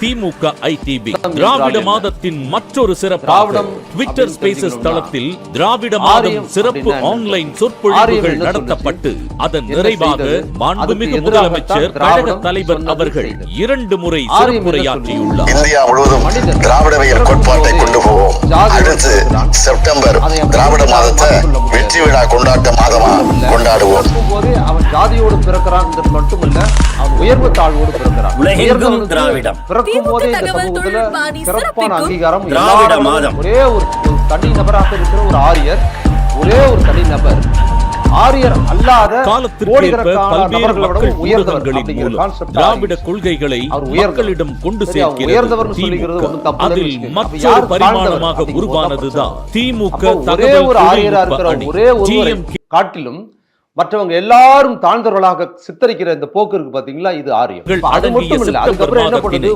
திமுக ITP திராவிட மாதத்தின் மற்றொரு சிறப்பாக ட்விட்டர் ஸ்பேசஸ் தளத்தில் திராவிட மாதம் சிறப்பு ஆன்லைன் சொற்பொழிவுகள் நடத்தப்பட்டு அதன் நிறைவாக? மாண்புமிகு முதலமைச்சர் கழக தலைவர் அவர்கள். இரண்டு முறை சிறப்புரையாற்றியுள்ளார் இந்தியா முழுவதும் திராவிடவியல் கோட்பாட்டை கொண்டு போவோம் அடுத்து பிறக்கிறான். செப்டம்பர் திராவிட மாதத்தை. வெற்றி விழா கொண்டாட்ட மாதமா கொண்டாடுவோம் அவன் ஜாதியோடு பிறக்கிறான்ங்கிறது மட்டுமல்ல அவன் உயர்வு தாழ்வோடு பிறக்கிறான் உலகெங்கும் திராவிடம். பிறக்கும் போதே இந்த சமூகத்துல சிறப்பான அங்கீகாரம் திராவிட எல்லாரும் மாதம். ஒரே ஒரு ஒரு தனி நபராக இருக்கிற ஒரு ஆரியர் ஒரே ஒரு தனி நபர் ஆரியர் அல்லாத திராவிட கொள்கைகளை. மக்களிடம் கொண்டு சேர்க்கிறது அதில் மற்றொரு? பரிமாணமாக உருவானதுதான் தான் திமுக ஒரே ஒரு ஆரியரா இருக்கிற ஒரே TMK காட்டிலும் மற்றவங்க எல்லாரும் தாழ்ந்தவர்களாக சித்தரிக்கிற இந்த போக்கு இருக்கு பாத்தீங்களா? இது ஆரியம். அது மட்டும் இல்ல அதுக்கப்புறம் என்ன பண்ணுது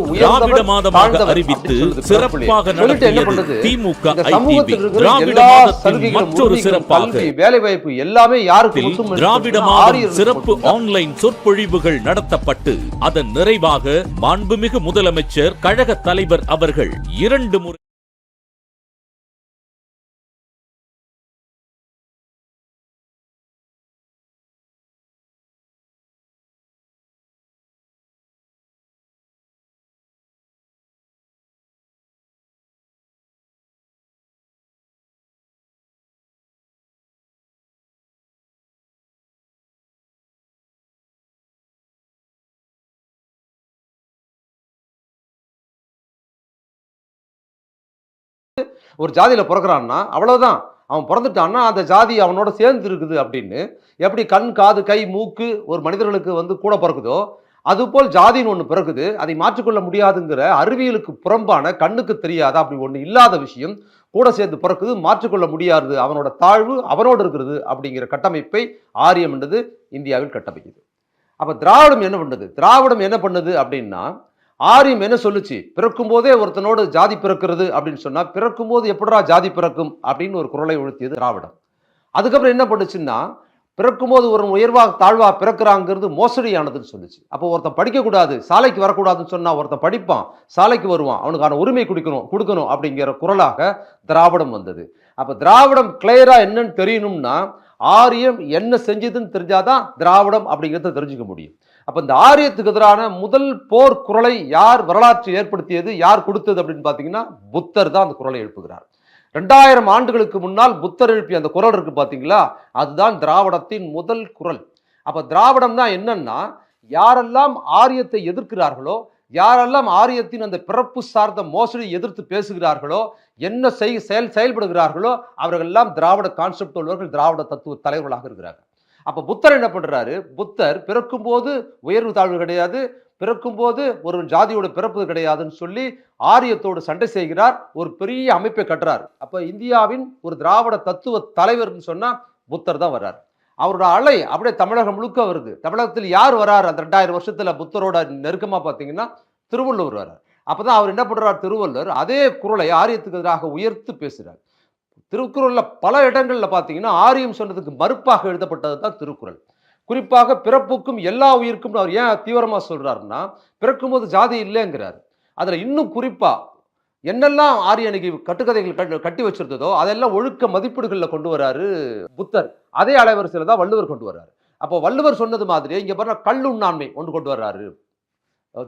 மாதமாக தாழ்ந்தவர் அறிவித்து சிறப்பாக. சொல்லிட்டு என்ன பண்ணுது திமுக சமூகத்தில் இருக்கிற எல்லா சலுகைகளும் மற்றொரு சிறப்பாக வேலை வாய்ப்பு எல்லாமே யாருக்கு திராவிட மாதம் சிறப்பு. ஆன்லைன் சொற்பொழிவுகள் நடத்தப்பட்டு அதன் நிறைவாக மாண்புமிகு முதலமைச்சர் கழக தலைவர் அவர்கள் இரண்டு முறை ஒரு ஜாதியில் பிறக்கிறான்னா அவ்வளோதான் அவன் பிறந்துட்டான்னா அந்த ஜாதி அவனோட சேர்ந்து இருக்குது அப்படின்னு. எப்படி கண் காது கை மூக்கு ஒரு மனிதர்களுக்கு வந்து கூட பிறக்குதோ அதுபோல் ஜாதின்னு ஒன்று பிறகுது அதை மாற்றிக்கொள்ள முடியாதுங்கிற அறிவியலுக்கு புறம்பான கண்ணுக்கு தெரியாத அப்படி ஒன்று இல்லாத விஷயம் கூட சேர்ந்து பிறக்குது மாற்றிக்கொள்ள முடியாது அவனோட தாழ்வு அவனோடு இருக்கிறது அப்படிங்கிற கட்டமைப்பை ஆரியம் என்றது இந்தியாவில் கட்டமைக்குது. அப்போ திராவிடம் என்ன பண்ணுது? திராவிடம் என்ன பண்ணுது அப்படின்னா ஆரியம் என்ன சொல்லுச்சு? பிறக்கும் போதே ஒருத்தனோடு ஜாதி பிறக்கிறது அப்படின்னு சொன்னால் பிறக்கும் போது எப்படா ஜாதி பிறக்கும்? அப்படின்னு ஒரு குரலை உழுத்தியது திராவிடம். அதுக்கப்புறம் என்ன பண்ணுச்சுன்னா பிறக்கும் போது ஒரு உயர்வாக தாழ்வாக பிறக்கிறாங்கிறது மோசடியானதுன்னு சொல்லுச்சு. அப்போ ஒருத்தன் படிக்கக்கூடாது சாலைக்கு வரக்கூடாதுன்னு சொன்னால் ஒருத்தன் படிப்பான் சாலைக்கு வருவான் அவனுக்கான உரிமை கொடுக்கணும் கொடுக்கணும் அப்படிங்கிற குரலாக திராவிடம் வந்தது. அப்போ திராவிடம் கிளியராக என்னன்னு தெரியணும்னா ஆரியம் என்ன செஞ்சதுன்னு தெரிஞ்சாதான் திராவிடம் அப்படிங்கிறத தெரிஞ்சுக்க முடியும். அப்போ இந்த ஆரியத்துக்கு எதிரான முதல் போர் குரலை யார் வரலாற்று ஏற்படுத்தியது யார் கொடுத்தது அப்படின்னு பார்த்தீங்கன்னா புத்தர் தான் அந்த குரலை எழுப்புகிறார். ரெண்டாயிரம் ஆண்டுகளுக்கு முன்னால் புத்தர் எழுப்பிய அந்த குரல் இருக்கு பார்த்தீங்களா அதுதான் திராவிடத்தின் முதல் குரல். அப்போ திராவிடம்னா என்னன்னா யாரெல்லாம் ஆரியத்தை எதிர்க்கிறார்களோ யாரெல்லாம் ஆரியத்தின் அந்த பிறப்பு சார்ந்த மோசடி எதிர்த்து பேசுகிறார்களோ என்ன செய் செயல் செயல்படுகிறார்களோ அவர்கள் எல்லாம் திராவிட கான்செப்ட் உள்ளவர்கள் திராவிட தத்துவ தலைவர்களாக இருக்கிறார்கள். அப்ப புத்தர் என்ன பண்றாரு? புத்தர் பிறக்கும்போது உயர்வு தாழ்வு கிடையாது. பிறக்கும்போது ஒரு ஜாதியோட பிறப்பு கிடையாதுன்னு சொல்லி ஆரியத்தோடு சண்டை செய்கிறார். ஒரு பெரிய அமைப்பை கட்டுறார். அப்ப இந்தியாவின் ஒரு திராவிட தத்துவ தலைவர்னு சொன்னா புத்தர் தான் வர்றார். அவரோட அலை அப்படியே தமிழகம் முழுக்க வருது. தமிழகத்தில் யார் வர்றார் அந்த ரெண்டாயிரம் வருஷத்துல புத்தரோட நெருக்கமா பார்த்தீங்கன்னா திருவள்ளுவர் வரார் அப்பதான் அவர் என்ன பண்றார்? திருவள்ளுவர் அதே குரலை ஆரியத்துக்கு எதிராக உயர்த்து பேசுகிறார் திருக்குறளில் பல இடங்களில் பார்த்தீங்கன்னா ஆரியம் சொன்னதுக்கு மறுப்பாக எழுதப்பட்டது தான் திருக்குறள். குறிப்பாக பிறப்புக்கும் எல்லா உயிருக்கும் அவர் ஏன் தீவிரமா சொல்றாருன்னா பிறக்கும்போது ஜாதி இல்லைங்கிறார். அதில் இன்னும் குறிப்பாக என்னெல்லாம் ஆரியனுக்கு கட்டுக்கதைகள் கட்டி வச்சிருந்ததோ அதெல்லாம் ஒழுக்க மதிப்பீடுகளில் கொண்டு வராரு புத்தர். அதே அலைவரிசையில் தான் வள்ளுவர் கொண்டு வர்றாரு. அப்போ வள்ளுவர் சொன்னது மாதிரி இங்கே பாருங்க கல் உண்ணாண்மை கொண்டு கொண்டு வர்றாரு.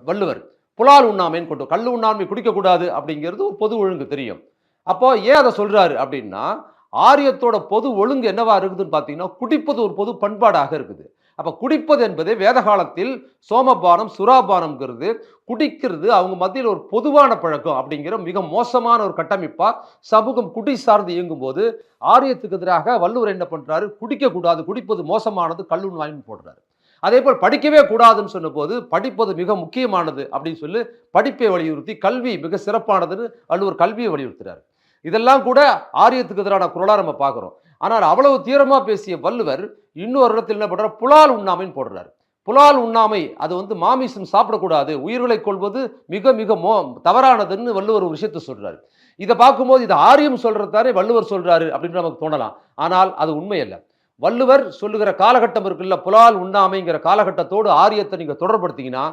வள்ளுவர். புலால் உண்ணாமைன்னு கொண்டு கல் உண்ணாண்மை குடிக்கக்கூடாது அப்படிங்கிறது ஒரு பொது ஒழுங்கு தெரியும். அப்போ ஏன் அதை சொல்றாரு அப்படின்னா ஆரியத்தோட பொது ஒழுங்கு என்னவா இருக்குதுன்னு பார்த்தீங்கன்னா குடிப்பது ஒரு பொது பண்பாடாக இருக்குது. அப்ப குடிப்பது என்பது வேத காலத்தில் சோமபானம் சுறாபானம்ங்கிறது குடிக்கிறது அவங்க மத்தியில் ஒரு பொதுவான பழக்கம் அப்படிங்கிற மிக மோசமான ஒரு கட்டமைப்பா சமூகம் குடி சார்ந்து இயங்கும் போது ஆரியத்துக்கு எதிராக வள்ளுவர் என்ன பண்றாரு? குடிக்க கூடாது குடிப்பது மோசமானது கல்லுன் வாங்கி போடுறாரு. அதே போல் படிக்கவே கூடாதுன்னு சொன்னபோது படிப்பது மிக முக்கியமானது அப்படின்னு சொல்லி படிப்பை வலியுறுத்தி கல்வி மிக சிறப்பானதுன்னு வள்ளுவர் கல்வியை வலியுறுத்துறாரு. இதெல்லாம் கூட ஆரியத்துக்கு எதிரான குரலாக நம்ம பார்க்குறோம். ஆனால் அவ்வளவு தீரமாக பேசிய வள்ளுவர் இன்னொரு இடத்தில் என்ன பண்ணுறார் புலால் உண்ணாமைன்னு போடுறாரு. புலால் உண்ணாமை அது வந்து மாமிசம் சாப்பிடக்கூடாது. உயிர்களை கொள்வது மிக மிக மோ தவறானதுன்னு வள்ளுவர் ஒரு விஷயத்தை சொல்கிறார் இதை பார்க்கும்போது இது ஆரியம் சொல்கிறதாரே வள்ளுவர் சொல்கிறாரு அப்படின்னு நமக்கு தோணலாம். ஆனால் அது உண்மை அல்ல வள்ளுவர் சொல்லுகிற காலகட்டம் இருக்குல்ல புலால் உண்ணாமைங்கிற காலகட்டத்தோடு ஆரியத்தை நீங்கள் தொடர்படுத்திங்கன்னா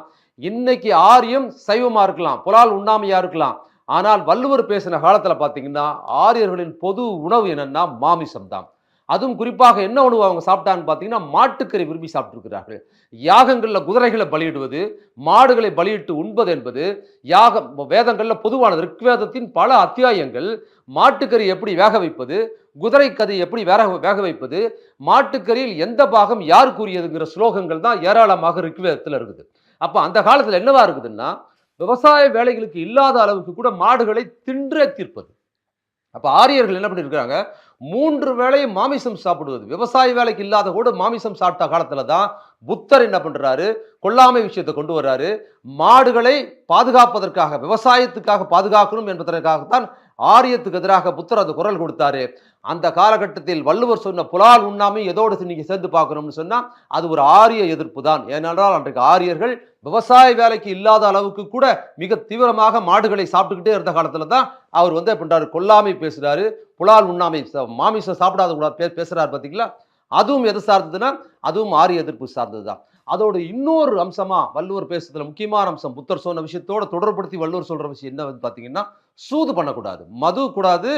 இன்னைக்கு ஆரியம் சைவமாக இருக்கலாம் புலால் உண்ணாமையாக இருக்கலாம் ஆனால் வள்ளுவர் பேசின காலத்தில் பார்த்தீங்கன்னா ஆரியர்களின் பொது உணவு என்னன்னா மாமிசம் தான் அதுவும் குறிப்பாக என்ன உணவு அவங்க சாப்பிட்டான்னு பார்த்தீங்கன்னா மாட்டுக்கறி விரும்பி சாப்பிட்டுருக்கிறார்கள். யாகங்களில் குதிரைகளை பலியிடுவது மாடுகளை பலியிட்டு உண்பது என்பது யாகம் வேதங்களில் பொதுவானது ரிக்வேதத்தின் பல அத்தியாயங்கள் மாட்டுக்கறி எப்படி வேக வைப்பது குதிரை கதை எப்படி வேக வேக வைப்பது மாட்டுக்கறியில் எந்த பாகம் யார் கூறியதுங்கிற ஸ்லோகங்கள் தான் ஏராளமாக ரிக்வேதத்தில் இருக்குது. அப்போ அந்த காலத்தில் என்னவா இருக்குதுன்னா விவசாய வேலைகளுக்கு இல்லாத அளவுக்கு கூட மாடுகளை தின்றே தீர்ப்பது. அப்போ ஆரியர்கள் என்ன பண்ணியிருக்கிறாங்க மூன்று வேளையும் மாமிசம் சாப்பிடுவது. விவசாய வேலைக்கு இல்லாத கூட மாமிசம் சாப்பிட்ட காலத்துல தான் புத்தர் என்ன பண்றாரு? கொல்லாமை விஷயத்தை கொண்டு வர்றாரு. மாடுகளை பாதுகாப்பதற்காக விவசாயத்துக்காக பாதுகாக்கணும் என்பதற்காகத்தான் ஆரியத்துக்கு எதிராக புத்தர் அது குரல் கொடுத்தாரு. அந்த காலகட்டத்தில் வள்ளுவர் சொன்ன புலால் உண்ணாமை எதோடு நீங்க சேர்ந்து பார்க்கணும்னு சொன்னால் அது ஒரு ஆரிய எதிர்ப்பு தான். ஏனென்றால் அன்றைக்கு ஆரியர்கள் விவசாய வேலைக்கு இல்லாத அளவுக்கு கூட மிக தீவிரமாக மாடுகளை சாப்பிட்டுக்கிட்டே இருந்த காலத்தில் தான் அவர் வந்து பண்ணுறாரு கொல்லாமை பேசுகிறாரு புலால் உண்ணாமை மாமிசம் சாப்பிடாத கூட பேசுகிறார் பார்த்தீங்களா அதுவும் எது சார்ந்ததுன்னா அதுவும் ஆரிய எதிர்ப்பு சார்ந்தது தான் அதோட இன்னொரு அம்சமா வள்ளுவர் பேசுறதுல முக்கியமான அம்சம் புத்தர் சொன்ன விஷயத்தோட தொடர்படுத்தி வள்ளுவர் சொல்ற விஷயம் என்ன வந்து பார்த்தீங்கன்னா சூது பண்ணக்கூடாது. மது கூடாது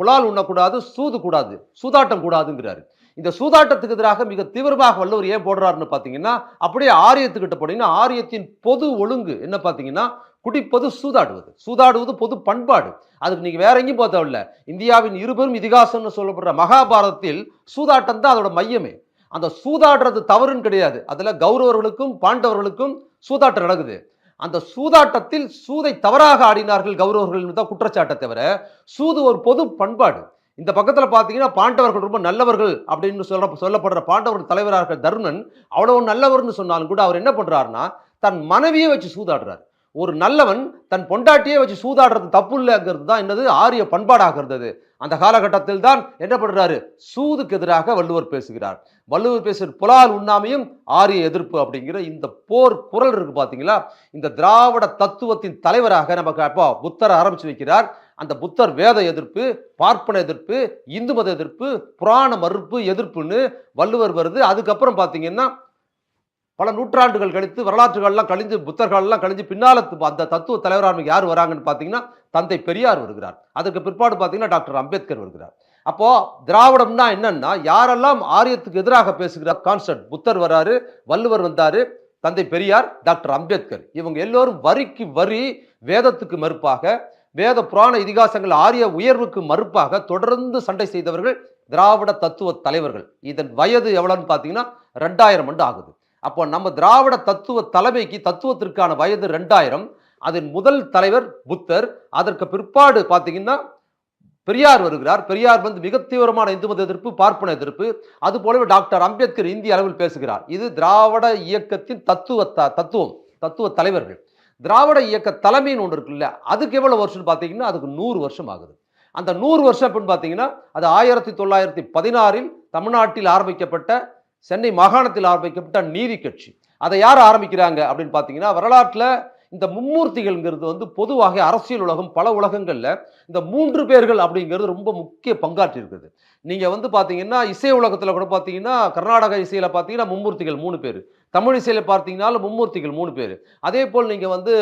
புலால் உண்ணக்கூடாது சூது கூடாது சூதாட்டம் கூடாதுங்கிறாரு. இந்த சூதாட்டத்துக்கு எதிராக மிக தீவிரமாக வள்ளுவர் ஏன் போடுறாருன்னு பார்த்தீங்கன்னா அப்படியே ஆரியத்துக்கிட்ட போனீங்கன்னா ஆரியத்தின் பொது ஒழுங்கு என்ன பார்த்தீங்கன்னா குடிப்பது சூதாடுவது. சூதாடுவது பொது பண்பாடு. அதுக்கு நீங்க வேற எங்கேயும் போக தேவையில்ல. இந்தியாவின் இருபெரும் இதிகாசம்னு சொல்லப்படுற மகாபாரதத்தில் சூதாட்டம் தான் அதோட மையமே. அந்த சூதாடுறது தவறுன்னு கிடையாது. அதில் கௌரவர்களுக்கும் பாண்டவர்களுக்கும் சூதாட்டம் நடக்குது. அந்த சூதாட்டத்தில் சூதை தவறாக ஆடினார்கள் கௌரவர்கள் தான் குற்றச்சாட்டை தவிர சூது ஒரு பொது பண்பாடு. இந்த பக்கத்தில் பார்த்தீங்கன்னா பாண்டவர்கள் ரொம்ப நல்லவர்கள் அப்படின்னு சொல்ல சொல்லப்படுற பாண்டவர்கள் தலைவராக தருணன் அவ்வளவு நல்லவர்னு சொன்னாலும் கூட அவர் என்ன பண்ணுறாருன்னா தன் மனைவியை வச்சு சூதாடுறாரு. ஒரு நல்லவன் தன் பொண்டாட்டியை வச்சு சூதாடுறது தப்பு இல்லைங்கிறது தான் என்னது? ஆரிய பண்பாடாக இருந்தது அந்த காலகட்டத்தில் தான் என்ன பண்ணுறாரு சூதுக்கு எதிராக வள்ளுவர் பேசுகிறார். வள்ளுவர் பேசுகிற புலால் உண்ணாமையும் ஆரிய எதிர்ப்பு அப்படிங்கிற இந்த போர் குரல் இருக்கு பார்த்தீங்களா இந்த திராவிட தத்துவத்தின் தலைவராக நமக்கு அப்போ புத்தர் ஆரம்பித்து வைக்கிறார். அந்த புத்தர் வேத எதிர்ப்பு பார்ப்பன எதிர்ப்பு இந்து மத எதிர்ப்பு புராண மறுப்பு எதிர்ப்புன்னு வள்ளுவர் வருது. அதுக்கப்புறம் பார்த்தீங்கன்னா பல நூற்றாண்டுகள் கழித்து வரலாற்றுகள்லாம் கழிஞ்சு புத்தர்கள்லாம் கழிஞ்சு பின்னால் அந்த தத்துவ தலைவராக யார் வராங்கன்னு பார்த்தீங்கன்னா தந்தை பெரியார் வருகிறார். அதுக்கு பிற்பாடு பார்த்தீங்கன்னா டாக்டர் அம்பேத்கர் வருகிறார். அப்போது திராவிடம்னா என்னன்னா யாரெல்லாம் ஆரியத்துக்கு எதிராக பேசுகிறார் கான்ஸ்டன்ட் புத்தர் வராரு வள்ளுவர் வந்தார் தந்தை பெரியார் டாக்டர் அம்பேத்கர் இவங்க எல்லோரும் வரிக்கு வரி வேதத்துக்கு மறுப்பாக வேத புராண இதிகாசங்கள் ஆரிய உயர்வுக்கு மறுப்பாக தொடர்ந்து சண்டை செய்தவர்கள் திராவிட தத்துவ தலைவர்கள். இதன் வயது எவ்வளோன்னு பார்த்தீங்கன்னா ரெண்டாயிரம் ஆண்டு ஆகுது. அப்போ நம்ம திராவிட தத்துவ தலைமைக்கு தத்துவத்திற்கான வயது ரெண்டாயிரம். அதன் முதல் தலைவர் புத்தர். அதற்கு பிற்பாடு பார்த்தீங்கன்னா பெரியார் வருகிறார். பெரியார் வந்து மிக தீவிரமான இந்து மத எதிர்ப்பு பார்ப்பன எதிர்ப்பு. அது போலவே டாக்டர் அம்பேத்கர் இந்திய அளவில் பேசுகிறார். இது திராவிட இயக்கத்தின் தத்துவ த- தத்துவம் தத்துவ தலைவர்கள். திராவிட இயக்க தலைமைன்னு ஒன்று இருக்குல்ல அதுக்கு எவ்வளோ வருஷம் பார்த்தீங்கன்னா அதுக்கு நூறு வருஷம் ஆகுது. அந்த நூறு வருஷம் அப்படின்னு பார்த்தீங்கன்னா அது ஆயிரத்தி தொள்ளாயிரத்தி பதினாறில் தமிழ்நாட்டில் ஆரம்பிக்கப்பட்ட சென்னை மாகாணத்தில் ஆரம்பிக்கப்பட்ட நீதி கட்சி. அதை யார் ஆரம்பிக்கிறாங்க அப்படின்னு பார்த்தீங்கன்னா வரலாற்றில் இந்த மும்மூர்த்திகள்ங்கிறது வந்து பொதுவாக அரசியல் உலகம் பல உலகங்களில் இந்த மூன்று பேர்கள் அப்படிங்கிறது ரொம்ப முக்கிய பங்காற்றி இருக்குது. நீங்கள் வந்து பார்த்தீங்கன்னா இசை உலகத்தில் கூட பார்த்தீங்கன்னா கர்நாடக இசையில் பார்த்தீங்கன்னா மும்மூர்த்திகள் மூணு பேர். தமிழ் இசையில் பார்த்தீங்கன்னாலும் மும்மூர்த்திகள் மூணு பேர். அதே போல் நீங்கள் வந்து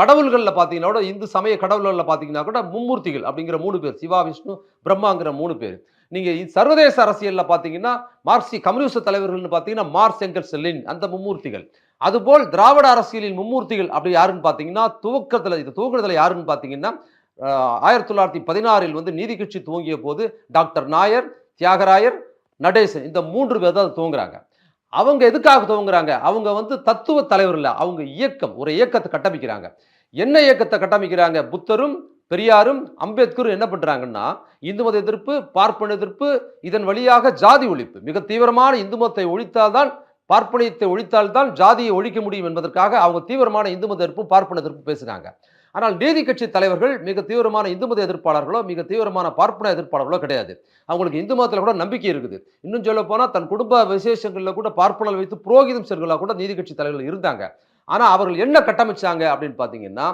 கடவுள்களில் பார்த்தீங்கன்னா கூட இந்து சமய கடவுள்களில் பார்த்தீங்கன்னா கூட மும்மூர்த்திகள் அப்படிங்கிற மூணு பேர். சிவா விஷ்ணு பிரம்மாங்கிற மூணு பேர். நீங்க சர்வதேச அரசியல்ல பாத்தீங்கன்னா மார்க்சி கம்யூனிஸ்ட் தலைவர்கள்னு பாத்தீங்கன்னா மார்க்ஸ் செங்கல் செல்லின் அந்த மும்மூர்த்திகள். அதுபோல் திராவிட அரசியலின் மும்மூர்த்திகள் அப்படி யாருன்னு பாத்தீங்கன்னா துவக்கத்துல இது துவக்கத்துல யாருன்னு பாத்தீங்கன்னா ஆயிரத்தி தொள்ளாயிரத்தி பதினாறில் வந்து நீதி கட்சி துவங்கிய போது டாக்டர் நாயர் தியாகராயர் நடேசன் இந்த மூன்று பேர் தான் துவங்குறாங்க. அவங்க எதுக்காக துவங்குறாங்க? அவங்க வந்து தத்துவ தலைவர் அவங்க இயக்கம் ஒரு இயக்கத்தை கட்டமைக்கிறாங்க. என்ன இயக்கத்தை கட்டமைக்கிறாங்க? புத்தரும் பெரியாரும் அம்பேத்கரும் என்ன பண்ணுறாங்கன்னா இந்து மத எதிர்ப்பு பார்ப்பன எதிர்ப்பு இதன் வழியாக ஜாதி ஒழிப்பு. மிக தீவிரமான இந்து மதத்தை ஒழித்தால்தான் பார்ப்பனியத்தை ஒழித்தால்தான் ஜாதியை ஒழிக்க முடியும் என்பதற்காக அவங்க தீவிரமான இந்து மத எதிர்ப்பு பார்ப்பன எதிர்ப்பு பேசுகிறாங்க ஆனால் நீதி கட்சி தலைவர்கள் மிக தீவிரமான இந்து மத எதிர்ப்பாளர்களோ மிக தீவிரமான பார்ப்பன எதிர்ப்பாளர்களோ கிடையாது. அவங்களுக்கு இந்து மதத்தில் கூட நம்பிக்கை இருக்குது. இன்னும் சொல்ல போனால் தன் குடும்ப விசேஷங்களில் கூட பார்ப்பனல் வைத்து புரோகிதம் செல்களாக கூட நீதி கட்சி தலைவர்கள் இருந்தாங்க. ஆனால் அவர்கள் என்ன கட்டமைச்சாங்க அப்படின்னு பார்த்தீங்கன்னா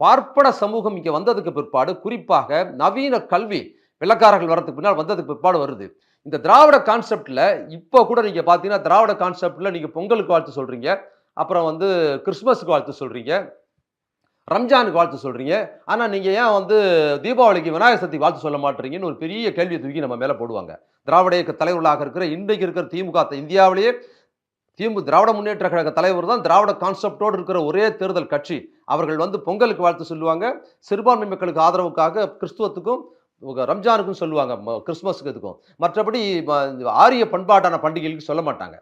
பார்ப்பன சமூகம் இங்கே வந்ததுக்கு பிற்பாடு குறிப்பாக நவீன கல்வி வெள்ளக்காரர்கள் வரதுக்கு பின்னால் வந்ததுக்கு பிற்பாடு வருது. இந்த திராவிட கான்செப்டில் இப்போ கூட நீங்கள் பார்த்தீங்கன்னா திராவிட கான்செப்டில் நீங்கள் பொங்கலுக்கு வாழ்த்து சொல்கிறீங்க அப்புறம் வந்து கிறிஸ்மஸுக்கு வாழ்த்து சொல்கிறீங்க ரம்ஜானுக்கு வாழ்த்து சொல்கிறீங்க ஆனால் நீங்கள் ஏன் வந்து தீபாவளிக்கு விநாயகர் சக்தி வாழ்த்து சொல்ல மாட்டீங்கன்னு ஒரு பெரிய கேள்வியை தூக்கி நம்ம மேலே போடுவாங்க. திராவிட இயக்க தலைவர்களாக இருக்கிற இன்றைக்கு இருக்கிற திமுக இந்தியாவிலேயே திமுக திராவிட முன்னேற்ற கழக தலைவர் தான் திராவிட கான்செப்டோடு இருக்கிற ஒரே தேர்தல் கட்சி. அவர்கள் வந்து பொங்கலுக்கு வாழ்த்து சொல்லுவாங்க. சிறுபான்மை மக்களுக்கு ஆதரவுக்காக கிறிஸ்துவத்துக்கும் ரம்ஜானுக்கும் சொல்லுவாங்க. ம- கிறிஸ்மஸுக்கு இதுக்கும் மற்றபடி ஆரிய பண்பாட்டான பண்டிகைகளுக்கு சொல்ல மாட்டாங்க.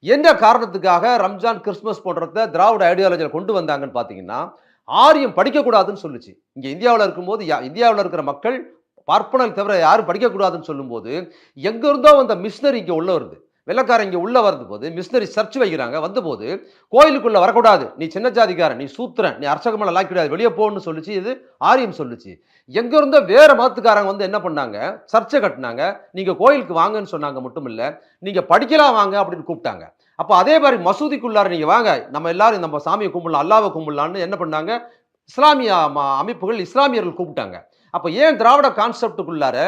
எந்த காரணத்துக்காக ரம்ஜான் கிறிஸ்மஸ் போன்றத திராவிட ஐடியாலஜியில் கொண்டு வந்தாங்கன்னு பார்த்தீங்கன்னா ஆரியம் படிக்கக்கூடாதுன்னு சொல்லுச்சு. இங்கே இந்தியாவில் இருக்கும்போது யா- இந்தியாவில் இருக்கிற மக்கள் பார்ப்பனர் தவிர யாரும் படிக்கக்கூடாதுன்னு சொல்லும்போது எங்கேருந்தோ அந்த மிஷினரி இங்கே உள்ள வருது. வெள்ளக்காரன் இங்கே உள்ளே வருது போது மிஷினரி சர்ச் வைக்கிறாங்க. வந்தபோது கோயிலுக்குள்ளே வரக்கூடாது. நீ சின்ன ஜாதிக்காரன் நீ சூத்திரன் நீ அர்ச்சகமலை லாக்கிடாது வெளியே போன்னு சொல்லிச்சு. இது ஆரியம் சொல்லுச்சு. எங்க இருந்தோ மதத்துக்காரங்க வந்து என்ன பண்ணாங்க? சர்ச்சை கட்டினாங்க. நீங்கள் கோயிலுக்கு வாங்கன்னு சொன்னாங்க மட்டும் இல்லை நீங்கள் படிக்கலாம் வாங்க அப்படின்னு கூப்பிட்டாங்க. அப்போ அதே மாதிரி மசூதிக்குள்ளார நீங்கள் வாங்க. நம்ம எல்லாரும் நம்ம சாமியை கும்பிடலாம் அல்லாவை கும்பிடலான்னு என்ன பண்ணாங்க? இஸ்லாமிய ம- அமைப்புகள் இஸ்லாமியர்கள் கூப்பிட்டாங்க. அப்போ ஏன் திராவிட கான்செப்டுக்குள்ளார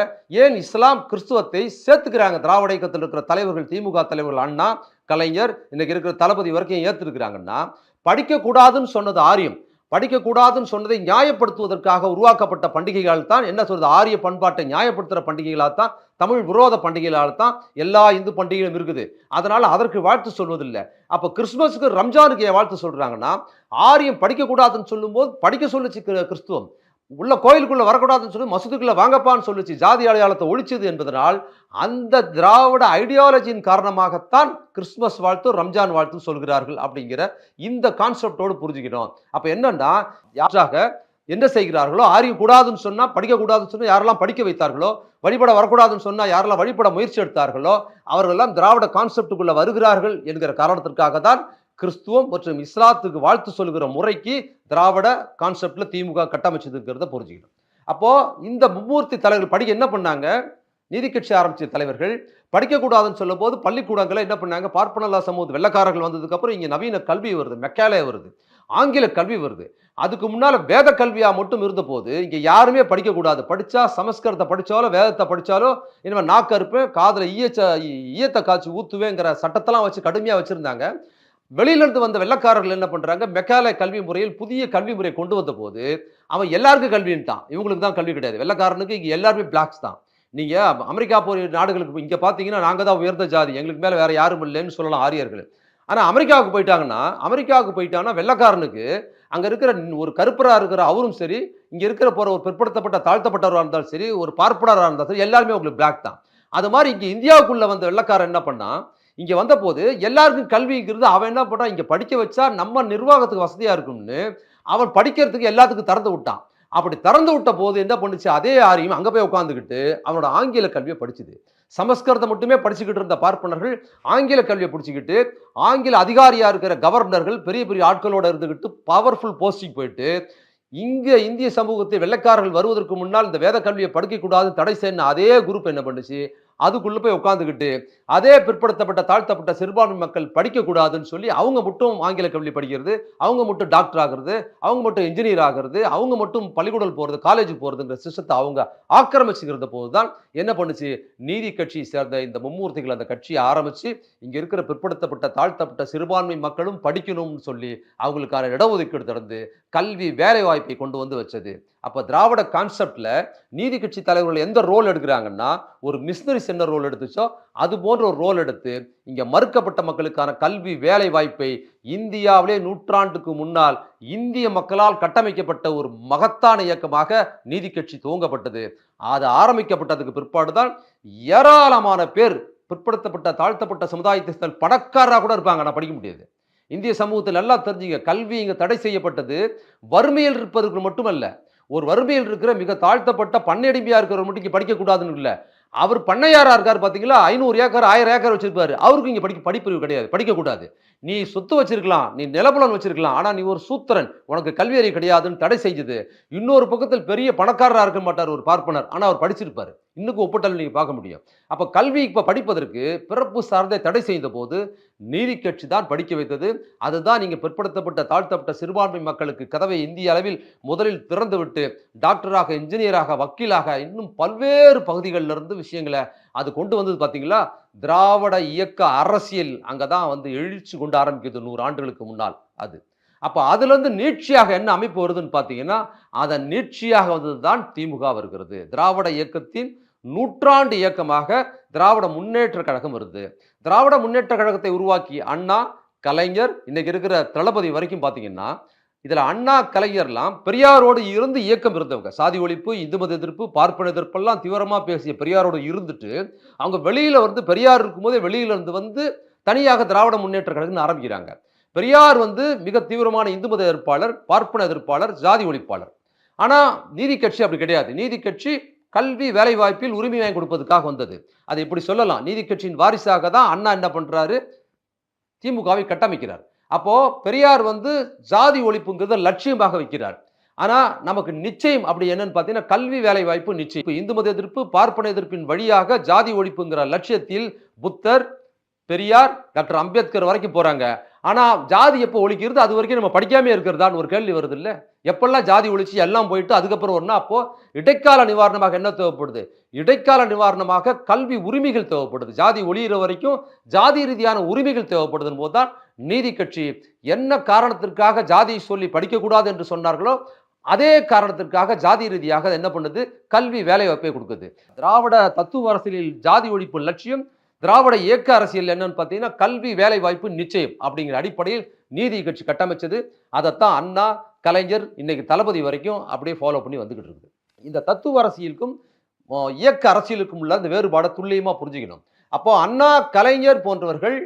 ஏன் இஸ்லாம் கிறிஸ்துவத்தை சேர்த்துக்கிறாங்க? திராவிட இயக்கத்தில் இருக்கிற தலைவர்கள் திமுக தலைவர்கள் அண்ணா கலைஞர் இன்னைக்கு இருக்கிற தளபதி வரைக்கும் ஏற்றிருக்கிறாங்கன்னா படிக்கக்கூடாதுன்னு சொன்னது ஆரியம். படிக்கக்கூடாதுன்னு சொன்னதை நியாயப்படுத்துவதற்காக உருவாக்கப்பட்ட பண்டிகைகள் தான் என்ன சொல்றது ஆரிய பண்பாட்டை நியாயப்படுத்துகிற பண்டிகைகளாக தான் தமிழ் விரோத பண்டிகைகளால் தான் எல்லா இந்து பண்டிகைகளும் இருக்குது. அதனால் அதற்கு வாழ்த்து சொல்வதில்லை. அப்போ கிறிஸ்துமஸுக்கு ரம்ஜானுக்கு ஏன் வாழ்த்து சொல்கிறாங்கன்னா ஆரியம் படிக்கக்கூடாதுன்னு சொல்லும்போது படிக்க சொல்லுச்சு கிறிஸ்துவம். உள்ள கோயிலுக்குள்ளே வரக்கூடாதுன்னு சொல்லி மசூதிக்குள்ளே வாங்கப்பான்னு சொல்லிச்சு ஜாதி அடையாளத்தை ஒழிச்சது என்பதனால் அந்த திராவிட ஐடியாலஜியின் காரணமாகத்தான் கிறிஸ்மஸ் வாழ்த்து ரம்ஜான் வாழ்த்து சொல்கிறார்கள் அப்படிங்கிற இந்த கான்செப்டோடு புரிஞ்சுக்கணும் அப்போ என்னன்னா யாராக என்ன செய்கிறார்களோ அறியக்கூடாதுன்னு கூடாதுன்னு படிக்கக்கூடாதுன்னு சொன்னால் யாரெல்லாம் படிக்க வைத்தார்களோ வழிபட வரக்கூடாதுன்னு சொன்னால் யாரெல்லாம் வழிபட முயற்சி எடுத்தார்களோ அவர்களெல்லாம் திராவிட கான்செப்டுக்குள்ளே வருகிறார்கள் என்கிற காரணத்திற்காக தான் கிறிஸ்துவம் மற்றும் இஸ்லாத்துக்கு வாழ்த்து சொல்கிற முறைக்கு திராவிட கான்செப்ட்ல திமுக கட்டமைச்சதுங்கிறத புரிஞ்சுக்கணும். அப்போ இந்த மும்மூர்த்தி தலைவர்கள் படிக்க என்ன பண்ணாங்க? நீதி கட்சி ஆரம்பித்த தலைவர்கள் படிக்கக்கூடாதுன்னு சொல்லும்போது பள்ளிக்கூடங்களை என்ன பண்ணாங்க? பார்ப்பனல்லா சமூக வெள்ளக்காரர்கள் வந்ததுக்கப்புறம் இங்கே நவீன கல்வி வருது மெக்காலே வருது ஆங்கில கல்வி வருது. அதுக்கு முன்னால் வேத கல்வியாக மட்டும் இருந்த போது இங்கே யாருமே படிக்கக்கூடாது. படித்தா சமஸ்கிருதத்தை படித்தாலோ வேதத்தை படித்தாலோ இனிமேல் நாக்கு காதில் ஈயச்ச ஈயத்தை காய்ச்சி ஊற்றுவேங்கிற சட்டத்தெல்லாம் வச்சு கடுமையாக வச்சுருந்தாங்க. வெளியிலிருந்து வந்த வெள்ளக்காரர்கள் என்ன பண்ணுறாங்க மெக்கால கல்வி முறையில் புதிய கல்வி முறை கொண்டு வந்த போது அவன் எல்லாருக்கும் கல்வின்ட்டான் இவங்களுக்கு தான் கல்வி கிடையாது. வெள்ளக்காரனுக்கு இங்கே எல்லாருமே பிளாக்ஸ் தான். நீங்கள் அமெரிக்கா போய் நாடுகளுக்கு இங்கே பார்த்தீங்கன்னா நாங்கள் தான் உயர்ந்த ஜாதி. எங்களுக்கு மேலே வேறு யாரும் இல்லைன்னு சொல்லலாம் ஆரியர்கள். ஆனால் அமெரிக்காவுக்கு போயிட்டாங்கன்னா அமெரிக்காவுக்கு போயிட்டாங்கன்னா வெள்ளக்காரனுக்கு அங்கே இருக்கிற ஒரு கருப்பராக இருக்கிற அவரும் சரி இங்கே இருக்கிற போகிற ஒரு பிற்படுத்தப்பட்ட தாழ்த்தப்பட்டவராக இருந்தாலும் சரி ஒரு பார்ப்பனராக இருந்தாலும் சரி எல்லாருமே உங்களுக்கு பிளாக் தான். அது மாதிரி இங்கே இந்தியாவுக்குள்ளே வந்த வெள்ளக்காரன் என்ன பண்ணால் இங்கே வந்தபோது எல்லாருக்கும் கல்விங்கிறது அவன் என்ன பண்ணா இங்கே படிக்க வச்சா நம்ம நிர்வாகத்துக்கு வசதியாக இருக்கும்னு அவன் படிக்கிறதுக்கு எல்லாத்துக்கும் திறந்து விட்டான். அப்படி திறந்து விட்ட போது என்ன பண்ணுச்சு? அதே ஆரியம் அங்கே போய் உட்காந்துக்கிட்டு அவனோட ஆங்கில கல்வியை படிச்சுது. சமஸ்கிருதம் மட்டுமே படிச்சுக்கிட்டு இருந்த பார்ப்பனர்கள் ஆங்கில கல்வியை பிடிச்சிக்கிட்டு ஆங்கில அதிகாரியாக இருக்கிற கவர்னர்கள் பெரிய பெரிய ஆட்களோட இருந்துக்கிட்டு பவர்ஃபுல் போஸ்டிங் போயிட்டு இங்கே இந்திய சமூகத்தை வெள்ளைக்காரர்கள் வருவதற்கு முன்னால் இந்த வேத கல்வியை படிக்கக்கூடாது தடை செய்யணும் அதே குரூப் என்ன பண்ணுச்சு? அதுக்குள்ளே போய் உட்காந்துக்கிட்டு அதே பிற்படுத்தப்பட்ட தாழ்த்தப்பட்ட சிறுபான்மை மக்கள் படிக்கக்கூடாதுன்னு சொல்லி அவங்க மட்டும் ஆங்கில கல்வி படிக்கிறது அவங்க மட்டும் டாக்டர் ஆகிறது அவங்க மட்டும் இன்ஜினியர் ஆகிறது அவங்க மட்டும் பள்ளிக்கூடம் போகிறது காலேஜ் போகிறதுங்கிற சிஸ்டத்தை அவங்க ஆக்கிரமிச்சுக்கிறத போது தான் என்ன பண்ணுச்சு? நீதி கட்சியை சேர்ந்த இந்த மும்மூர்த்திகள் அந்த கட்சியை ஆரம்பித்து இங்கே இருக்கிற பிற்படுத்தப்பட்ட தாழ்த்தப்பட்ட சிறுபான்மை மக்களும் படிக்கணும்னு சொல்லி அவங்களுக்கான இடஒதுக்கீடு திறந்து கல்வி வேலை வாய்ப்பை கொண்டு வந்து வச்சது. அப்போ திராவிட கான்செப்டில் நீதி கட்சி தலைவர்கள் எந்த ரோல் எடுக்கிறாங்கன்னா ஒரு மிஷினரிஸ் என்ன ரோல் எடுத்துச்சோ அது போன்ற ஒரு ரோல் எடுத்து இங்கே மறுக்கப்பட்ட மக்களுக்கான கல்வி வேலை வாய்ப்பை இந்தியாவிலே நூற்றாண்டுக்கு முன்னால் இந்திய மக்களால் கட்டமைக்கப்பட்ட ஒரு மகத்தான இயக்கமாக நீதி கட்சி துவங்கப்பட்டது. அது ஆரம்பிக்கப்பட்டதுக்கு பிற்பாடு தான் ஏராளமான பேர் பிற்படுத்தப்பட்ட தாழ்த்தப்பட்ட சமுதாயத்தை பணக்காரராக கூட இருப்பாங்க. நான் படிக்க முடியாது. இந்திய சமூகத்தில் எல்லாம் தெரிஞ்சுங்க. கல்வி இங்கே தடை செய்யப்பட்டது. வறுமையில் இருப்பதற்கு மட்டுமல்ல ஒரு வறுமையில் இருக்கிற மிக தாழ்த்தப்பட்ட பண்ணடிமையாக இருக்கிறவர் மட்டும் இங்கே படிக்கக்கூடாதுன்னு இல்லை. அவர் பண்ணையாராக இருக்கார் பார்த்தீங்களா ஐநூறு ஏக்கர் ஆயிரம் ஏக்கர் வச்சிருப்பாரு. அவருக்கு இங்கே படிக்க படிப்பறிவு கிடையாது படிக்கக்கூடாது நீ சொத்து வச்சிருக்கலாம் நீ நிலப்புலன் வச்சிருக்கலாம் ஆனால் நீ ஒரு சூத்திரன். உனக்கு கல்வி அறிவு கிடையாதுன்னு தடை செஞ்சது இன்னொரு பக்கத்தில் பெரிய பணக்காரராக இருக்க மாட்டார் ஒரு பார்ப்பனர். ஆனால் அவர் படிச்சிருப்பார். இன்னும் ஒப்பிட்டல் நீங்கள் பார்க்க முடியும். அப்போ கல்வி இப்போ படிப்பதற்கு பிறப்பு சார்ந்த தடை செய்த போது நீதி கட்சி தான் படிக்க வைத்தது. அதுதான் நீங்கள் பிற்படுத்தப்பட்ட தாழ்த்தப்பட்ட சிறுபான்மை மக்களுக்கு கதவை இந்திய அளவில் முதலில் திறந்துவிட்டு டாக்டராக இன்ஜினியராக வக்கீலாக இன்னும் பல்வேறு பகுதிகளில் இருந்து விஷயங்களை அது கொண்டு வந்தது பார்த்தீங்களா திராவிட இயக்க அரசியல் அங்கே தான் வந்து எழுச்சி கொண்டு ஆரம்பிக்குது நூறு ஆண்டுகளுக்கு முன்னால் அது. அப்போ அதுலேருந்து நீட்சியாக என்ன அமைப்பு வருதுன்னு பார்த்தீங்கன்னா அதன் நீட்சியாக வந்தது தான் திமுக வருகிறது. திராவிட இயக்கத்தின் நூற்றாண்டு இயக்கமாக திராவிட முன்னேற்ற கழகம் வருது. திராவிட முன்னேற்ற கழகத்தை உருவாக்கி அண்ணா கலைஞர் இன்னைக்கு இருக்கிற தளபதி வரைக்கும் பார்த்தீங்கன்னா இதில் அண்ணா கலைஞர்லாம் பெரியாரோடு இருந்து இயக்கம் இருந்தவங்க. சாதி ஒழிப்பு இந்து மத எதிர்ப்பு பார்ப்பன எதிர்ப்பெல்லாம் தீவிரமாக பேசிய பெரியாரோடு இருந்துட்டு அவங்க வெளியில் வந்து பெரியார் இருக்கும்போதே வெளியிலேருந்து வந்து தனியாக திராவிட முன்னேற்ற கழகம்னு ஆரம்பிக்கிறாங்க. பெரியார் வந்து மிக தீவிரமான இந்து மத எதிர்ப்பாளர் பார்ப்பன எதிர்ப்பாளர் ஜாதி ஒழிப்பாளர். ஆனால் நீதி கட்சி அப்படி கிடையாது. நீதி கட்சி கல்வி வேலைவாய்ப்பில் உரிமை வாங்கி கொடுப்பதற்காக வந்தது. அதை இப்படி சொல்லலாம். நீதி கட்சியின் வாரிசாக தான் அண்ணா என்ன பண்ணுறாரு திமுகவை கட்டமைக்கிறார். அப்போது பெரியார் வந்து ஜாதி ஒழிப்புங்கிறத லட்சியமாக வைக்கிறார். ஆனால் நமக்கு நிச்சயம் அப்படி என்னன்னு பார்த்தீங்கன்னா கல்வி வேலை வாய்ப்பு நிச்சயம். இப்போ இந்து மத எதிர்ப்பு பார்ப்பன எதிர்ப்பின் வழியாக ஜாதி ஒழிப்புங்கிற லட்சியத்தில் புத்தர் பெரியார் டாக்டர் அம்பேத்கர் வரைக்கும் போகிறாங்க ஆனால் ஜாதி எப்போ ஒழிக்கிறது? அது வரைக்கும் நம்ம படிக்காமே இருக்கிறதான்னு ஒரு கேள்வி வருது இல்லை எப்பெல்லாம் ஜாதி ஒழிச்சு எல்லாம் போயிட்டு அதுக்கப்புறம் ஒன்றா அப்போது இடைக்கால நிவாரணமாக என்ன தேவைப்படுது? இடைக்கால நிவாரணமாக கல்வி உரிமைகள் தேவைப்படுது. ஜாதி ஒழிகிற வரைக்கும் ஜாதி ரீதியான உரிமைகள் தேவைப்படுதுன்னு போது தான் நீதி கட்சி என்ன காரணத்திற்காக ஜாதியை சொல்லி படிக்கக்கூடாது என்று சொன்னார்களோ அதே காரணத்திற்காக ஜாதி ரீதியாக என்ன பண்ணுது? கல்வி வேலை வாய்ப்பை கொடுக்குது. திராவிட தத்துவ அரசியலில் ஜாதி ஒழிப்பு லட்சியம் திராவிட இயக்க அரசியல் என்னன்னு பார்த்தீங்கன்னா கல்வி வேலை வாய்ப்பு நிச்சயம் அப்படிங்கிற அடிப்படையில் நீதி கட்சி கட்டமைச்சது. அதைத்தான் அண்ணா கலைஞர் இன்னைக்கு தளபதி வரைக்கும் அப்படியே ஃபாலோ பண்ணி வந்துகிட்டு இருக்குது. இந்த தத்துவ அரசியலுக்கும் இயக்க அரசியலுக்கும் உள்ள அந்த வேறுபாடை துல்லியமாக புரிஞ்சுக்கணும். அப்போ அண்ணா கலைஞர் போன்றவர்கள்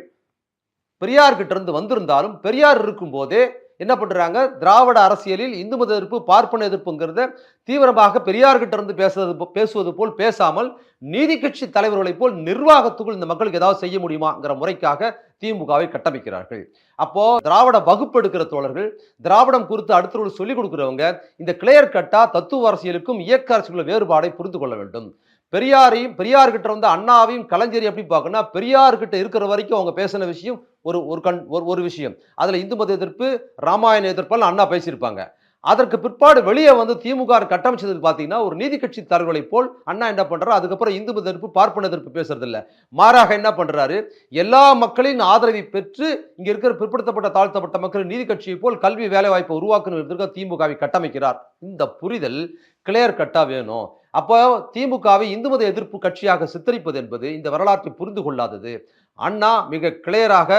பெரியார்கிட்ட இருந்து வந்திருந்தாலும் பெரியார் இருக்கும்போதே என்ன பண்ணுறாங்க திராவிட அரசியலில் இந்து மத எதிர்ப்பு பார்ப்பன எதிர்ப்புங்கிறத தீவிரமாக பெரியார்கிட்ட இருந்து பேசுறது போ- பேசுவது போல் பேசாமல் நீதி கட்சி தலைவர்களைப் போல் நிர்வாகத்துக்குள் இந்த மக்களுக்கு ஏதாவது செய்ய முடியுமாங்கிற முறைக்காக திமுகவை கட்டமைக்கிறார்கள். அப்போ திராவிட வகுப்பு எடுக்கிற தோழர்கள் திராவிடம் குறித்து அடுத்தவர்கள் சொல்லிக் கொடுக்கிறவங்க இந்த கிளியர் கட்டா தத்துவ அரசியலுக்கும் இயக்க அரசியலுக்கும் வேறுபாடை புரிந்து கொள்ள வேண்டும். பெரியாரையும் பெரியார் கிட்ட வந்து அண்ணாவையும் கலைஞர் எப்படி பார்க்கணும்னா பெரியார் கிட்ட இருக்கிற வரைக்கும் அவங்க பேசின விஷயம் ஒரு ஒரு கண் ஒரு ஒரு விஷயம். அதில் இந்து மத எதிர்ப்பு ராமாயண எதிர்ப்பெல்லாம் அண்ணா பேசியிருப்பாங்க. அதற்கு பிற்பாடு வெளியே வந்து திமுக கட்டமைச்சது பார்த்தீங்கன்னா ஒரு நீதி கட்சி தலைவர்களைப் போல் அண்ணா என்ன பண்ணுறாரு அதுக்கப்புறம் இந்து மத எதிர்ப்பு பார்ப்பன எதிர்ப்பு பேசுறதில்ல. மாறாக என்ன பண்ணுறாரு எல்லா மக்களின் ஆதரவை பெற்று இங்கே இருக்கிற பிற்படுத்தப்பட்ட தாழ்த்தப்பட்ட மக்கள் நீதி கட்சியை போல் கல்வி வேலைவாய்ப்பை உருவாக்கணும் திமுகவை கட்டமைக்கிறார். இந்த புரிதல் கிளியர் கட்டாக வேணும். அப்போ திமுகவை இந்து மத எதிர்ப்பு கட்சியாக சித்தரிப்பது என்பது இந்த வரலாற்றை புரிந்து கொள்ளாதது. அண்ணா மிக கிளியராக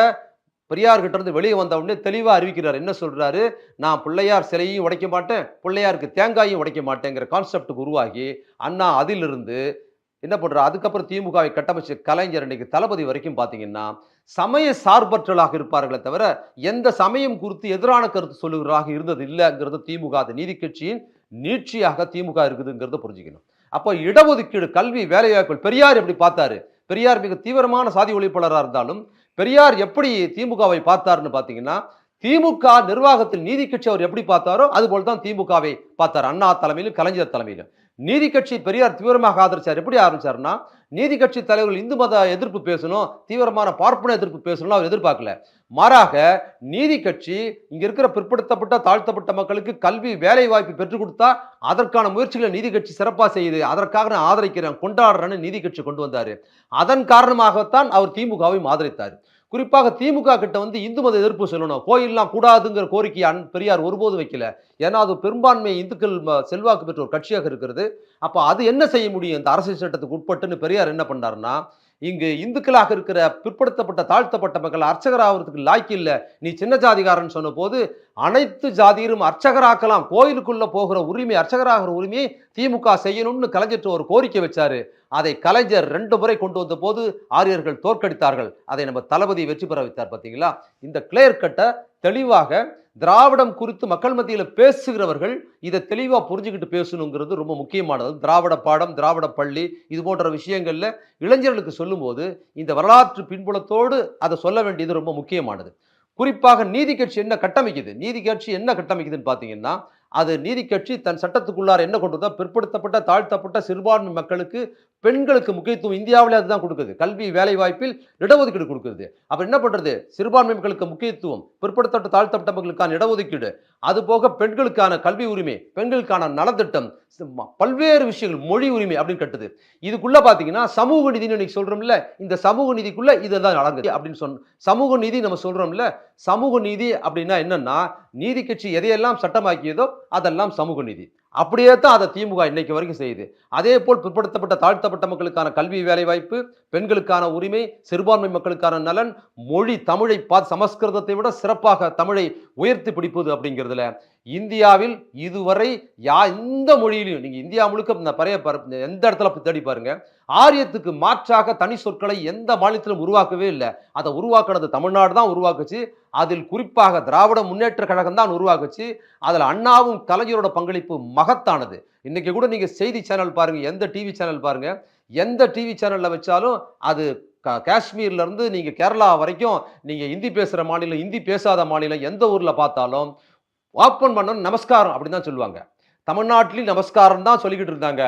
பெரியார்கிட்ட இருந்து வெளியே வந்த உடனே தெளிவாக அறிவிக்கிறார். என்ன சொல்றாரு? நான் பிள்ளையார் சிலையையும் உடைக்க மாட்டேன் பிள்ளையாருக்கு தேங்காயும் உடைக்க மாட்டேங்கிற கான்செப்டுக்கு உருவாகி அண்ணா அதிலிருந்து என்ன பண்ணுறா அதுக்கப்புறம் திமுகவை கட்டமைச்ச கலைஞர் இன்னைக்கு தளபதி வரைக்கும் பார்த்தீங்கன்னா சமய சார்பற்றலாக இருப்பார்களே தவிர எந்த சமயம் குறித்து எதிரான கருத்து சொல்லுகிறாக இருந்தது இல்லைங்கிறது திமுக அது நீதி கட்சியின் நீட்சியாக திமுக இருக்குதுங்கிறத புரிஞ்சுக்கணும். அப்போ இடஒதுக்கீடு கல்வி வேலைவாய்ப்புகள் பெரியார் எப்படி பார்த்தாரு? பெரியார் மிக தீவிரமான சாதி ஒழிப்பாளராக இருந்தாலும் பெரியார் எப்படி திமுகவை பார்த்தாருன்னு பார்த்தீங்கன்னா திமுக நிர்வாகத்தில் நீதி கட்சி அவர் எப்படி பார்த்தாரோ அதுபோல் தான் திமுகவை பார்த்தார். அண்ணா தலைமையிலும் கலைஞர் தலைமையிலும். நீதி கட்சி பெரியார் தீவிரமாக ஆதரிச்சார். எப்படி ஆரம்பிச்சாருன்னா நீதி கட்சி தலைவர்கள் இந்து மத எதிர்ப்பு பேசணும் தீவிரமான பார்ப்பன எதிர்ப்பு பேசணும் அவர் எதிர்பார்க்கல. மாறாக நீதி கட்சி இங்க இருக்கிற பிற்படுத்தப்பட்ட தாழ்த்தப்பட்ட மக்களுக்கு கல்வி வேலை வாய்ப்பு பெற்றுக் கொடுத்தா அதற்கான முயற்சிகளை நீதி கட்சி சிறப்பாக செய்யுது. அதற்காக நான் ஆதரிக்கிறேன் கொண்டாடுறேன்னு நீதி கட்சி கொண்டு வந்தாரு. அதன் காரணமாகத்தான் அவர் திமுகவையும் ஆதரித்தார். குறிப்பாக திமுக கிட்ட வந்து இந்து மத எதிர்ப்பு சொல்லணும். கோயில்லாம் கூடாதுங்கிற கோரிக்கையை அன் பெரியார் ஒருபோது வைக்கல. ஏன்னா அது பெரும்பான்மை இந்துக்கள் செல்வாக்கு பெற்ற ஒரு கட்சியாக இருக்கிறது. அப்போ அது என்ன செய்ய முடியும்? இந்த அரசியல் சட்டத்துக்கு உட்பட்டுன்னு பெரியார் என்ன பண்ணாருன்னா இங்கு இந்துக்களாக இருக்கிற பிற்படுத்தப்பட்ட தாழ்த்தப்பட்ட மக்கள் அர்ச்சகராகிறதுக்கு லாய்க்கு இல்லை. நீ சின்ன ஜாதிகாரன் சொன்ன போது அனைத்து ஜாதியிலும் அர்ச்சகராக்கலாம். கோயிலுக்குள்ள போகிற உரிமை அர்ச்சகராகிற உரிமையை திமுக செய்யணும்னு கலைஞர் ஒரு கோரிக்கை வச்சாரு. அதை கலைஞர் ரெண்டு முறை கொண்டு வந்த போது ஆரியர்கள் தோற்கடித்தார்கள். அதை நம்ம தளபதி வெற்றி பெற வைத்தார் பார்த்தீங்களா? இந்த கிளியர் கட்டை தெளிவாக திராவிடம் குறித்து மக்கள் மத்தியில் பேசுகிறவர்கள் இதை தெளிவாக புரிஞ்சுக்கிட்டு பேசணுங்கிறது ரொம்ப முக்கியமானது. திராவிட பாடம் திராவிட பள்ளி இது போன்ற விஷயங்களில் இளைஞர்களுக்கு சொல்லும்போது இந்த வரலாற்று பின்புலத்தோடு அதை சொல்ல வேண்டியது ரொம்ப முக்கியமானது. குறிப்பாக நீதி கட்சி என்ன கட்டமைக்குது? நீதி கட்சி என்ன கட்டமைக்குதுன்னு பார்த்தீங்கன்னா அது நீதி கட்சி தன் சட்டத்துக்குள்ளார என்ன கொண்டு வந்தால் பிற்படுத்தப்பட்ட தாழ்த்தப்பட்ட சிறுபான்மை மக்களுக்கு பெண்களுக்கு முக்கியத்துவம் இந்தியாவிலே அதுதான் கொடுக்குது. கல்வி வேலை வாய்ப்பில் இடஒதுக்கீடு கொடுக்குது. அப்ப என்ன பண்றது? சிறுபான்மை மக்களுக்கு முக்கியத்துவம் பிற்படுத்தப்பட்ட தாழ்த்தப்பட்ட மக்களுக்கான இடஒதுக்கீடு அது போக பெண்களுக்கான கல்வி உரிமை பெண்களுக்கான நலத்திட்டம் பல்வேறு விஷயங்கள் மொழி உரிமை அப்படின்னு கட்டுது. இதுக்குள்ள பாத்தீங்கன்னா சமூக நிதினு இன்னைக்கு சொல்றோம்ல இந்த சமூக நிதிக்குள்ளே இதெல்லாம் நடந்தது அப்படின்னு சொன்ன சமூக நீதி நம்ம சொல்றோம்ல சமூக நீதி அப்படின்னா என்னன்னா நீதி கட்சி எதையெல்லாம் சட்டமாக்கியதோ அதெல்லாம் சமூக நீதி. அப்படியே தான் அதை திமுக இன்னைக்கு வரைக்கும் செய்யுது. அதே போல் பிற்படுத்தப்பட்ட தாழ்த்தப்பட்ட மக்களுக்கான கல்வி வேலைவாய்ப்பு பெண்களுக்கான உரிமை சிறுபான்மை மக்களுக்கான நலன் மொழி தமிழை பார்த்து சமஸ்கிருதத்தை விட சிறப்பாக தமிழை உயர்த்தி பிடிப்பது அப்படிங்கிறதுல இந்தியாவில் இதுவரை யா எந்த மொழியிலையும் நீங்கள் இந்தியா முழுக்க இந்த பறைய எந்த இடத்துல தேடி பாருங்க ஆரியத்துக்கு மாற்றாக தனி சொற்களை எந்த மாநிலத்திலும் உருவாக்கவே இல்லை. அதை உருவாக்குனது தமிழ்நாடு தான் உருவாக்குச்சு. அதில் குறிப்பாக திராவிட முன்னேற்ற கழகம் தான் உருவாக்குச்சு. அதில் அண்ணாவும் கலைஞரோட பங்களிப்பு மகத்தானது. இன்றைக்கி கூட நீங்கள் செய்தி சேனல் பாருங்கள் எந்த டிவி சேனல் பாருங்கள் எந்த டிவி சேனலில் வச்சாலும் அது கா- காஷ்மீர்ல நீங்கள் கேரளா வரைக்கும் நீங்கள் ஹிந்தி பேசுகிற மாநிலம் ஹிந்தி பேசாத மாநிலம் எந்த ஊரில் பார்த்தாலும் ஓப்பன் பண்ணணும் நமஸ்காரம் அப்படின்னு தான் சொல்லுவாங்க. தமிழ்நாட்டிலையும் நமஸ்காரம் தான் சொல்லிக்கிட்டு இருந்தாங்க.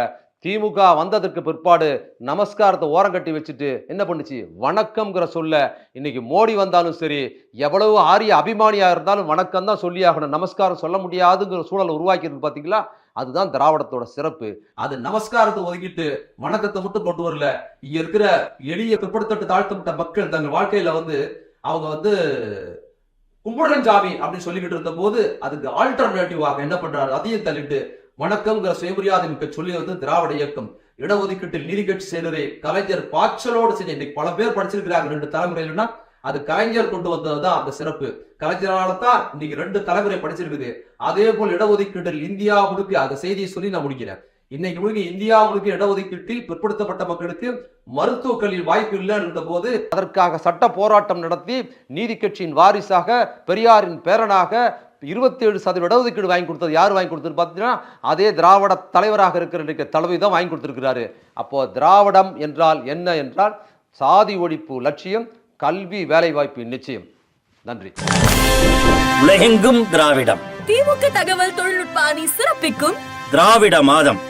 திமுக வந்ததற்கு பிற்பாடு நமஸ்காரத்தை ஓரங்கட்டி வச்சுட்டு என்ன பண்ணுச்சு? வணக்கம்ங்கிற சொல்ல இன்னைக்கு மோடி வந்தாலும் சரி எவ்வளவு ஆரிய அபிமானியாக இருந்தாலும் வணக்கம் தான் சொல்லியாகணும் நமஸ்காரம் சொல்ல முடியாதுங்கிற சூழலை உருவாக்கியிருக்கு பார்த்தீங்களா அதுதான் திராவிடத்தோட சிறப்பு. அது நமஸ்காரத்தை ஒதுக்கிட்டு வணக்கத்தை மட்டும் கொண்டு வரல இங்க இருக்கிற எளிய பிற்படுத்தப்பட்ட தாழ்த்தப்பட்ட மக்கள் தங்கள் வாழ்க்கையில வந்து அவங்க வந்து கும்பிடுறன் ஜாமி அப்படின்னு சொல்லிக்கிட்டு இருந்த போது அதுக்கு ஆல்டர்னேட்டிவாக என்ன பண்றாரு? அதையும் தள்ளிட்டு வணக்கம்ங்கிற சுயமரியாதை மிக்க சொல்லி வந்து திராவிட இயக்கம். இடஒதுக்கீட்டில் நீதி கட்சி செய்ததை கலைஞர் பாய்ச்சலோடு செஞ்ச இன்னைக்கு பல பேர் படிச்சிருக்கிறாங்க. ரெண்டு தலைமுறைகள்னா அது கலைஞர் கொண்டு வந்ததுதான் அந்த சிறப்பு. கலைஞரால தான் இன்னைக்கு ரெண்டு தலைமுறை படிச்சிருக்குது. அதே போல் இடஒதுக்கீட்டில் இந்தியா முழுக்க அந்த செய்தியை சொல்லி நான் முடிக்கிறேன். இன்னைக்கு முழுக்க இந்தியா முழுக்க இடஒதுக்கீட்டில் பிற்படுத்தப்பட்ட மக்களுக்கு கல்வியில் வாய்ப்பு இல்லைன்ற போது அதற்காக சட்ட போராட்டம் நடத்தி நீதி கட்சியின் வாரிசாக பெரியாரின் பேரனாக இருபத்தி ஏழு சதவீத இடஒதுக்கீடு வாங்கி கொடுத்தது யார் வாங்கி கொடுத்தது பார்த்தீங்கன்னா அதே திராவிட தலைவராக இருக்கிற தளபதி தான் வாங்கி கொடுத்திருக்கிறாரு. அப்போ திராவிடம் என்றால் என்ன என்றால் சாதி ஒழிப்பு லட்சியம் கல்வி வேலைவாய்ப்பு நிச்சயம். நன்றி. உலகெங்கும் திராவிடம். திமுக தகவல் தொழில்நுட்ப அணி சிறப்பிக்கும் திராவிட மாதம்.